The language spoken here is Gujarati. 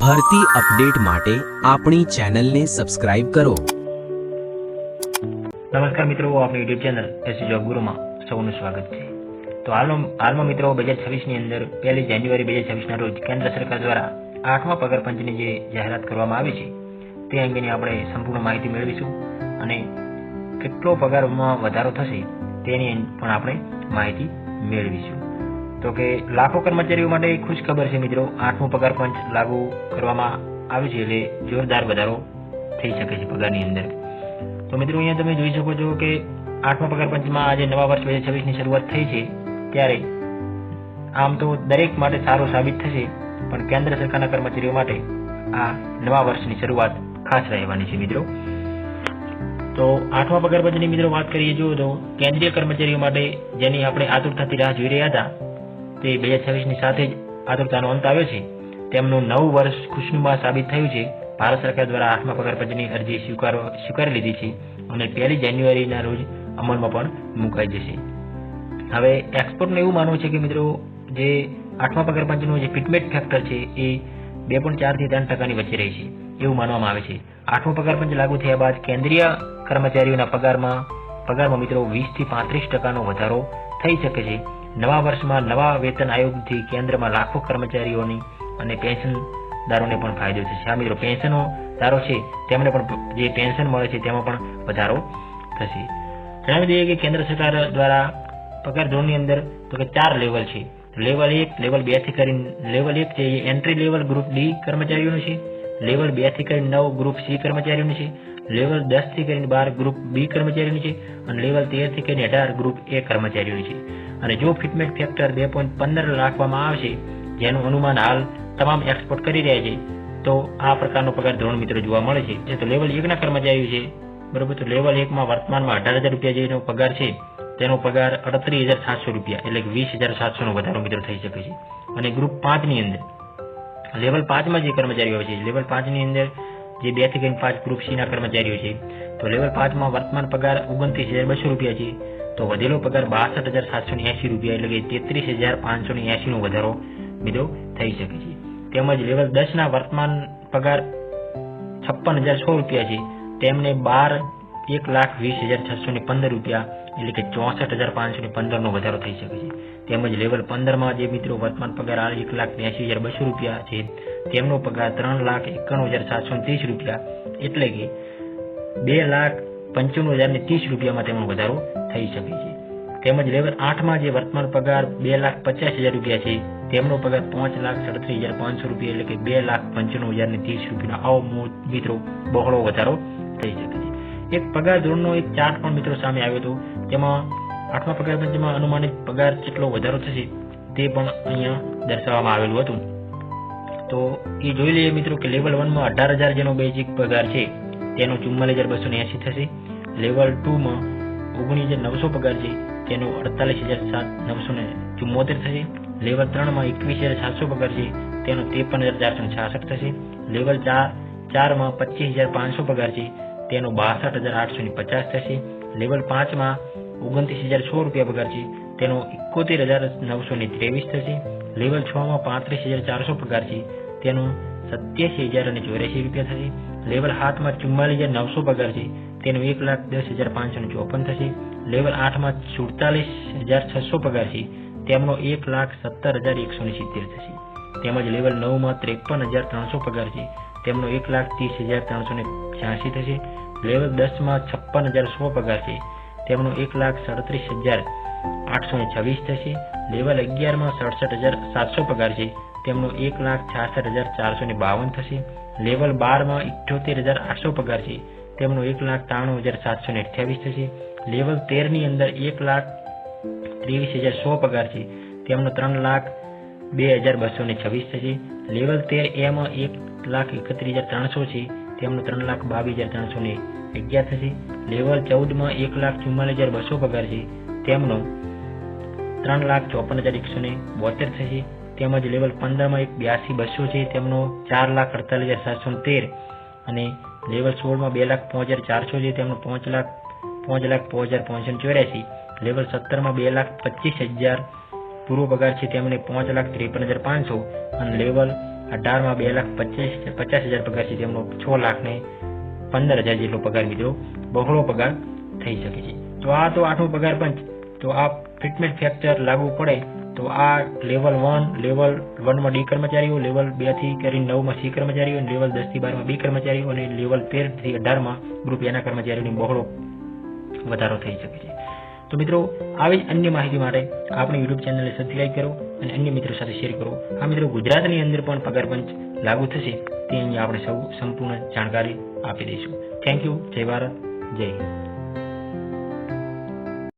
ભરતી અપડેટ માટે આપણી ચેનલને સબસ્ક્રાઇબ કરો. નમસ્કાર મિત્રો આપણી યુટ્યુબ ચેનલ એસી જોબ ગુરુમાં સૌનું સ્વાગત છે. તો હાલમાં મિત્રો, બે હજાર છવ્વીસની અંદર પહેલી જાન્યુઆરી બે હજાર છવ્વીસના રોજ કેન્દ્ર સરકાર દ્વારા આઠમા પગાર પંચની જે જાહેરાત કરવામાં આવી છે, તે અંગેની આપણે સંપૂર્ણ માહિતી મેળવીશું અને કેટલો પગારમાં વધારો થશે તેની પણ આપણે માહિતી મેળવીશું. તો કે લાખો કર્મચારીઓ માટે ખુશ ખબર છે મિત્રો, આઠમો પગાર પંચ લાગુ કરવામાં આવ્યું છે એટલે જોરદાર વધારો થઈ શકે છે પગારની અંદર. તો મિત્રો અહીંયા તમે જોઈ શકો છો કે આઠમા પગાર પંચમાં આજે નવા વર્ષ બે હજાર છવ્વીસની શરૂઆત થઈ છે, ત્યારે આમ તો દરેક માટે સારું સાબિત થશે, પણ કેન્દ્ર સરકારના કર્મચારીઓ માટે આ નવા વર્ષની શરૂઆત ખાસ રહેવાની છે મિત્રો. તો આઠમા પગાર પંચની મિત્રો વાત કરીએ જો તો કેન્દ્રીય કર્મચારીઓ માટે જેની આપણે આતુરતાથી રાહ જોઈ રહ્યા હતા તે બે હજાર છવ્વીસની સાથે જ આતુરતાનો અંત આવ્યો છે. તેમનું નવું વર્ષ ખુશનુમા સાબિત થયું છે. ભારત સરકાર દ્વારા આઠમા પગારપંચની અરજી સ્વીકારો, સ્વીકારી લીધી છે અને પહેલી જાન્યુઆરીના રોજ અમલમાં પણ મુકાઈ જશે. હવે એક્સપર્ટનું એવું માનવું છે કે મિત્રો, જે આઠમા પગારપંચનું જે ફિટમેટ ફેક્ટર છે એ બે પોઈન્ટ ચારથી ત્રણ ટકાની વચ્ચે રહી છે. એવું માનવામાં આવે છે. આઠમો પગારપંચ લાગુ થયા બાદ કેન્દ્રીય કર્મચારીઓના પગારમાં પગારમાં મિત્રો વીસથી પાંત્રીસ ટકાનો વધારો થઈ શકે છે. નવા વર્ષમાં નવા વેતન આયોગથી કેન્દ્રમાં લાખો કર્મચારીઓની અને પેન્શનદારોને પણ ફાયદો થશે. આ મિત્રો, પેન્શનો દારો છે, તેમને પણ જે પેન્શન મળે છે તેમાં પણ વધારો થશે. જણાવી દઈએ કે કેન્દ્ર સરકાર દ્વારા પગાર ધોરણની અંદર તો કે ચાર લેવલ છે. લેવલ એક, લેવલ બેથી કરીને, લેવલ એક છે એ એન્ટ્રી લેવલ ગ્રુપ ડી કર્મચારીઓનું છે, લેવલ બેથી કરીને નવ ગ્રુપ સી કર્મચારીઓનું છે લેવલ દસથી કરીને બાર ગ્રુપ બી કર્મચારીઓની છે અને લેવલ તેરથી કરીને અઢાર ગ્રુપ એ કર્મચારીઓની છે. અને જો ફિટમેન્ટ ફેક્ટર બે પોઈન્ટ પંદર રાખવામાં આવશે, જેનું અનુમાન હાલ તમામ એક્સપોર્ટ કરી રહ્યા છે, તો આ પ્રકારનો પગાર ધોરણ મિત્રો જોવા મળે છે. તો લેવલ એકના કર્મચારીઓ છે, બરોબર? તો લેવલ એકમાં વર્તમાનમાં અઢાર હજાર રૂપિયા જેનો પગાર છે, તેનો પગાર અડત્રીસ હજાર સાતસો રૂપિયા, એટલે કે વીસ હજાર સાતસોનો વધારો મિત્રો થઈ શકે છે. અને ગ્રુપ પાંચની અંદર, લેવલ પાંચમાં જે કર્મચારીઓ છે, લેવલ પાંચની અંદર જે બેથી કંઈક પાંચ ગ્રુપ સીના કર્મચારીઓ છે. તો લેવલ પાંચમાં વર્તમાન પગાર ઓગણત્રીસ હજાર બસો રૂપિયા છે. તો વધેલો પગાર બાસઠ હજાર સાતસો એસી રૂપિયા એટલે કે તેત્રીસ હજાર પાંચસો નો વધારો મિત્રો થઈ શકે છે. તેમજ લેવલ દસ ના વર્તમાન પગાર છપ્પન હજાર સો રૂપિયા છે. તેમને બાર એક લાખ વીસ હજાર છસો ને પંદર રૂપિયા એટલે કે ચોસઠ હજાર પાંચસો ને પંદર નો વધારો થઈ શકે છે. તેમજ લેવલ પંદરમાં જે મિત્રો વર્તમાન પગાર એક લાખ એસી હજાર બસો રૂપિયા છે. તેમનો પગાર ત્રણ લાખ એકાણું હજાર સાતસો ત્રીસ રૂપિયા એટલે કે બે લાખ પંચાણું હજાર ને ત્રીસ રૂપિયામાં તેમનો વધારો થઈ શકે છે. તેમજ લેવલ આઠમાં જે વર્તમાન પગાર બે લાખ પચાસ હજાર રૂપિયા છે, તેમનો પગાર પાંચ લાખ સડત્રીસ હજાર પાંચસો રૂપિયા એટલે કે બે લાખ પંચાણું હજાર ને ત્રીસ રૂપિયાનો આવો મિત્રો, બહોળો વધારો થઈ શકે છે. એક પગાર ધોરણનો એક ચાર્ટ પણ મિત્રો સામે આવ્યો હતો, તેમાં આઠમા પગાર પંચમાં અનુમાનિત પગાર કેટલો વધારો થશે તે પણ અહીંયા દર્શાવવામાં આવેલું હતું. તો એ જોઈ લઈએ મિત્રો કે લેવલ વનમાં અઢાર હજાર જેનો બેઝિક પગાર છે, તેનો ચુમ્માલીસ હજાર બસો એસી થશે. લેવલ ટુમાં ઓગણીસ હજાર નવસો પગાર છે, તેનો અડતાલીસ હજાર સાત નવસો ને ચુમ્મોતેર થશે. લેવલ ત્રણમાં એકવીસ હજાર સાતસો પગાર છે, તેનો ત્રેપન હજાર ચારસો છાસઠ થશે. લેવલ ચાર ચારમાં પચીસ હજાર પાંચસો પગાર છે, તેનો બાસઠ હજાર આઠસો ને પચાસ થશે. લેવલ પાંચમાં ઓગણત્રીસ હજાર સો રૂપિયા પગાર છે, તેનો એકોતેર હજાર નવસો ને ત્રેવીસ થશે. લેવલ છ માં પાંત્રીસ હજાર ચારસો પગાર છે. તેનું સત્યાસી હજાર અને ચોર્યાસી રૂપિયા થશે. લેવલ સાતમાં ચુમ્માલીસ હજાર નવસો પગાર છે. તેનું એક લાખ દસ હજાર પાંચસો ને ચોપન થશે. લેવલ આઠમાં સુડતાલીસ હજાર છસો પગાર છે. તેમનો એક લાખ સત્તર હજાર એકસો ને સિત્તેર થશે. તેમજ લેવલ નવમાં ત્રેપન હજાર ત્રણસો પગાર છે. તેમનો એક લાખ ત્રીસ હજાર ત્રણસો ને છ્યાસી થશે. લેવલ દસમાં છપ્પન હજાર સો પગાર છે. તેમનો એક લાખ સાડત્રીસ હજાર આઠસો ને છવ્વીસ થશે. લેવલ અગિયારમાં સડસઠ હજાર સાતસો પગાર છે. તેમનો એક લાખ છાસઠ હજાર ચારસો ને બાવન થશે. લેવલ બારમાં ઇઠ્યોતેર હજાર આઠસો પગાર છે. તેમનો એક લાખ ત્રાણું હજાર સાતસો ને અઠ્યાવીસ થશે. લેવલ તેરની અંદર એક લાખ ત્રેવીસ હજાર સો પગાર છે. તેમનો ત્રણ લાખ બે હજાર બસો ને છવ્વીસ થશે. લેવલ તેર એમાં એક લાખ એકત્રીસ હજાર ત્રણસો છે. તેમનો ત્રણ લાખ બાવીસ હજાર ત્રણસો ને અગિયાર થશે. લેવલ ચૌદમાં એક લાખ ચુમ્માલીસ હજાર બસો પગાર છે. તેમનો ત્રણ લાખ ચોપન હજાર એકસો ને બોતેર થશે. તેમજ લેવલ પંદરમાં એક બ્યાસી બસો છે. તેમનો ચાર લાખ અડતાલીસ હજાર સાતસો તેર અને લેવલ સોળમાં બે લાખ પાંચ હજાર ચારસો છે. તેમનો પાંચ લાખ પાંચ લાખ પાંચ હજાર પાંચસો ચોર્યાસી. લેવલ સત્તરમાં બે લાખ પચીસ હજાર પૂરો પગાર છે. તેમને પાંચ લાખ ત્રેપન હજાર પાંચસો અને લેવલ અઢારમાં બે લાખ પચીસ, પચાસ હજાર પગાર છે. તેમનો છ લાખ ને પંદર હજાર જેટલો પગાર મિત્રો બહોળો પગાર થઈ શકે છે. તો આ તો આઠમો પગાર પંચ તો આ ટ્રીટમેન્ટ ફેક્ટર લાગુ પડે તો આ લેવલ વન લેવલ વનમાં ડી કર્મચારીઓ લેવલ બેથી કરીને નવમાં સી કર્મચારીઓ, અને લેવલ દસથી બારમાં બી કર્મચારીઓ, અને લેવલ તેરથી અઢારમાં ગ્રુપ એના કર્મચારીઓની બહોળો વધારો થઈ શકે છે. તો મિત્રો, આવી જ અન્ય માહિતી માટે આપણી યુટ્યુબ ચેનલને સબસ્ક્રાઈબ કરો અને અન્ય મિત્રો સાથે શેર કરો. આ મિત્રો ગુજરાતની અંદર પણ પગાર લાગુ થશે તે અહીંયા આપણે સૌ સંપૂર્ણ જાણકારી આપી દઈશું. થેન્ક યુ જય ભારત. જય હિન્દ.